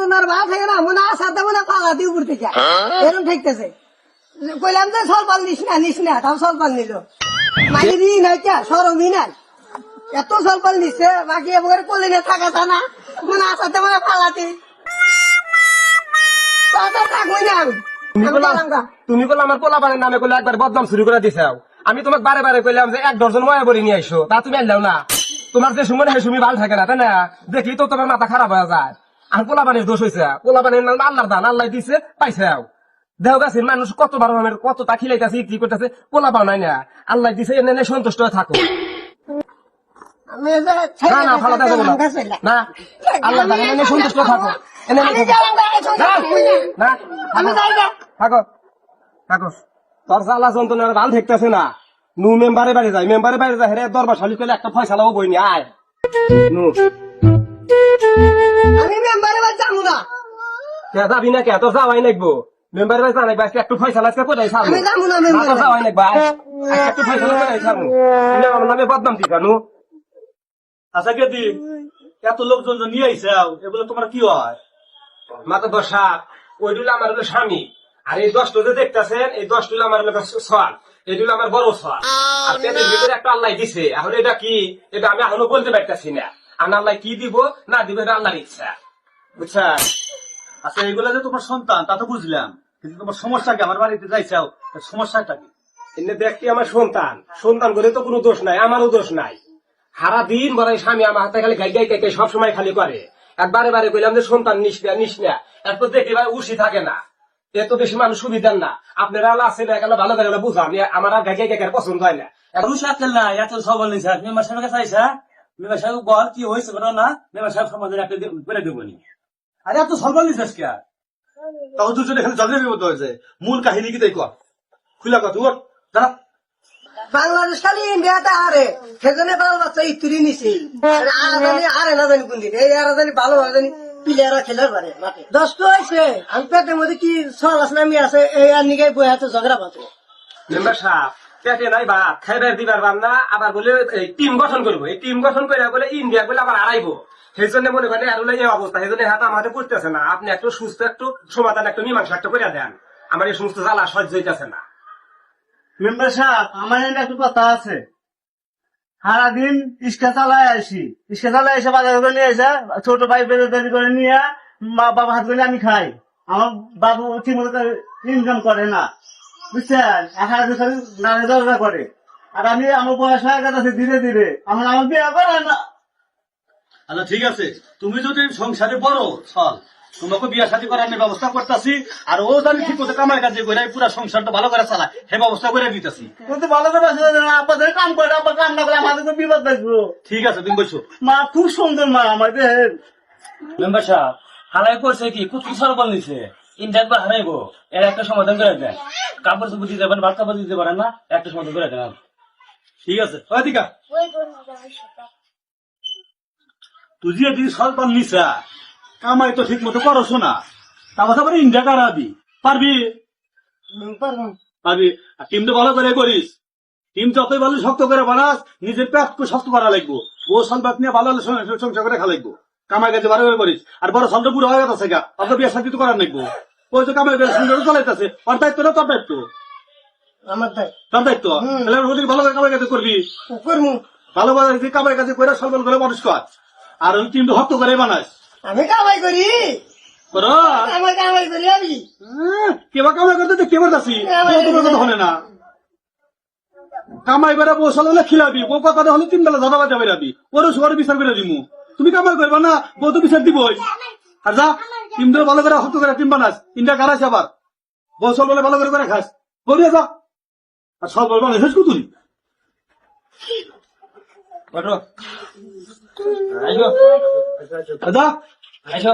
তোমার ভাত থাকে না মনে আসাতে মনে পালা দিয়ে উপর থেকে। এরকম ঠেকতেছে। কইলাম যে সলপাল নিস না নিস না তাও সলপাল নিল। ঋণ নাই কে সরমই নাই। এত সলপাল নিচ্ছে বাকি এবার কোলে না থাকা তা না। মনে আসাতে মনে পালাতে তুমি বললাম আমার পোলাপানের নামে করলে একবার বদনাম শুরু করে দিছাও আমি তোমাকে বারে বারে কইলাম যে এক ডজন ময়া বড়ি নিয়ে আইসো। তা তুমি আনলাও না। তোমার যে সময় সেই সময় ভালো থাকে না তাই না? দেখি তো তোমার মাথা খারাপ হয়ে যায়। আর পোলাপানের দোষ হয়েছে পোলাপানের নাম আল্লাহর দান আল্লাহ দিছে পাইছাও দেহ গাছে মানুষ কত বার আমার কত তা খিলাইতেছে কি করতেছে পোলা পাও নাই না। আল্লাহ দিছে এনে এনে সন্তুষ্ট হয়ে থাকো। আমি যে ছেলে না না ভালো থাকো না। গা চইলা। না আল্লাহ দান এনে সন্তুষ্ট থাকো। এনে না। না আমি যাই গা। থাকো। থাকো। তোর জ্বালা যন্ত্রণা ভালো দেখতেছে না। নু মেম্বারে বাড়ি যায় মেম্বারে বাড়ি যায় হেরে দরবার শালি করলে একটা ফয়সালাও বইনি আয়। নু। আমি মেম্বারে বাদ যাব না। কে যাবি না কে তোর যাওয়াই নাকবো মেম্বারে বাড়ি জানাই বা একটু ফয়সালা আজকে কোথায় ছাড়বো? আমি যাব না মেম্বারে তোর যাওয়াই নাকবা আজকে একটু ফয়সালা কোথায় ছাড়বো? তুমি আমার নামে বদনাম দিবা আচ্ছা কেদি এত লোকজন নিয়ে আইছে এগুলো তোমার কি হয়? মাথা দশা ওই দুলো আমার হলো স্বামী। আর এই দশটা যে দেখতেছেন এই দশটা আমার হলো সোয়াল এই দুলো আমার বড় সোয়াল আর পেটের ভিতরে একটা আল্লাহ দিছে। এখন এটা কি? এটা আমি এখনও বলতে পারতেছি না। আর আল্লাহ কি দিব? না দিব এটা আল্লাহর ইচ্ছা। বুঝছা আচ্ছা এগুলো যে তোমার সন্তান তা তো বুঝলাম। কিন্তু তোমার সমস্যা কি? আমার বাড়িতে যাইছাও সমস্যাটা কি? এনে দেখতে আমার সন্তান। সন্তান করে তো কোনো দোষ নাই আমারও দোষ নাই। সারা দিন বড় স্বামী আমার হাতে খালি গাই গাই গাই সব সময় খালি করে। একবারে বারে কইলাম যে সন্তান নিস না নিস না। এরপর দেখি ভাই উসি থাকে না। এত বেশি মানুষ সুবিধার না। আপনারা আল্লাহ আছে না এগুলো ভালো করে বুঝা। আমি আমার আর গাই গাই গাই পছন্দ হয় না। রুশ আকেল না এত সবল নিছে মেম্বার সাহেবের কাছে আইসা? মেম্বার সাহেব বল কি হয়েছে বলো না? মেম্বার সাহেব সমাজের একটা দে- করে দেবো নি আরে এত সবল নিছিস কে? তখন দুজন এখানে ঝগড়া বিপদ হয়েছে। মূল কাহিনী কি তাই কর? খুলা কথা ওর দাঁড়া। বাংলাদেশ খালি ইন্ডিয়াতে আরে সেজন্য বাল বাচ্চা ইতুরি নিছে। আর জানি আরে না জানি কোন দিন। এই আর জানি ভালো ভালো জানি প্লেয়াররা খেলার পারে মাঠে। দশট হয়েছে আমি পেটের মধ্যে কি ছল আছে নামি আছে এই আর নিগাই বই হাতে ঝগড়া পাতো মেম্বার সাহেব পেটে নাই ভাত খাইবার দিবার পার না, আবার বলে টিম গঠন করব। এই টিম গঠন করে বলে ইন্ডিয়া বলে আবার হারাইবো। সেই জন্য মনে করেন আর এই অবস্থা। সেই জন্য হাতে আমাদের করতেছে না। আপনি একটু সুস্থ, একটু সমাধান, একটু মীমাংসা একটু করে দেন। আমার এই সমস্ত জ্বালা সহ্য হইতেছে না। মেম্বার সাহেব, আমার একটু কথা আছে। সারাদিন ইস্কা চালায় আসি। ইস্কা চালায় এসে বাজার করে নিয়ে এসে ছোট ভাই বেরোদারি করে নিয়ে মা বাবা হাত করে আমি খাই। আমার বাবু ঠিক মতো ইনকাম করে না। বুঝছেন? হাজার খালি দরজা করে। আর আমি আমার বয়স হয়ে গেছে ধীরে ধীরে। আমার আমার বিয়ে করে না আচ্ছা ঠিক আছে। তুমি যদি সংসারে বড় চল। তোমাকে বিয়া শাদী করার আমি ব্যবস্থা করতেছি। আর ও জানি ঠিক মতো কামাই কাজে করে পুরো সংসারটা ভালো করে চালায়। সে ব্যবস্থা করে দিতেছি। কিন্তু ভালো করে আব্বা ধরে কাম করে আব্বা কাম না করে আমাদের তো বিপদ থাকব ঠিক আছে তুমি বসো। মা খুব সুন্দর মা আমার মেম্বার সাহেব হারাই করছে কি? খুব কি সরবল নিছে। ইন্ডিয়াত বা হারাইবো এর একটা সমাধান করে দেন। কাপড় চোপড় দিতে পারেন ভাত কাপড় দিতে পারেন না একটা সমাধান করে দেন। ঠিক আছে? ওদিকা তুই যে যদি সন্তান নিছা কামাই তো ঠিক মতো করছ না। তারপর তারপরে ইন্ডিয়া কারা দি পারবি। পারবি? আর টিম তো ভালো করে করিস। টিম যতই ভালো শক্ত করে বানাস নিজের পেট শক্ত করা লাগবো। ও সন্তান নিয়ে ভালো সংসার করে খা লাগবো। কামাই ভালো করে করিস। আর বড় সন্তান পুরো হয়ে গেছে গা। আপনার বিয়ে শান্তি তো করার লাগবো ওই তো কামাই করে সংসার চালাইতেছে। ওর দায়িত্ব না তোর দায়িত্ব। আমার দায়িত্ব। তাহলে ভালো কামাই কাজে করবি? যদি কামাই কাজে করে সম্মান করে মানুষ কর। আর ওই টিম হক্ত করে বানাস। আমি কামাই করি। আমার কামাই করি আমি। কেবা কামাই করতে তো কেবার আছি তোমার কথা হলে না। কামাই বেড়া বউ সালে খিলাবি। বউ কথা হলে তিন বেলা দাদা বাজা বেরাবি ওর সবার বিচার করে দিমু। তুমি কামাই করবা না বউ তো বিচার দিবই। আর যা টিম ধরে ভালো করে হক্ত করে টিম বানাস তিনটা কারাস আবার। বউ সল বলে ভালো করে করে খাস। বলিয়া যা। আর সব বলবা না শেষ কুতুরি। বলো। আইসো।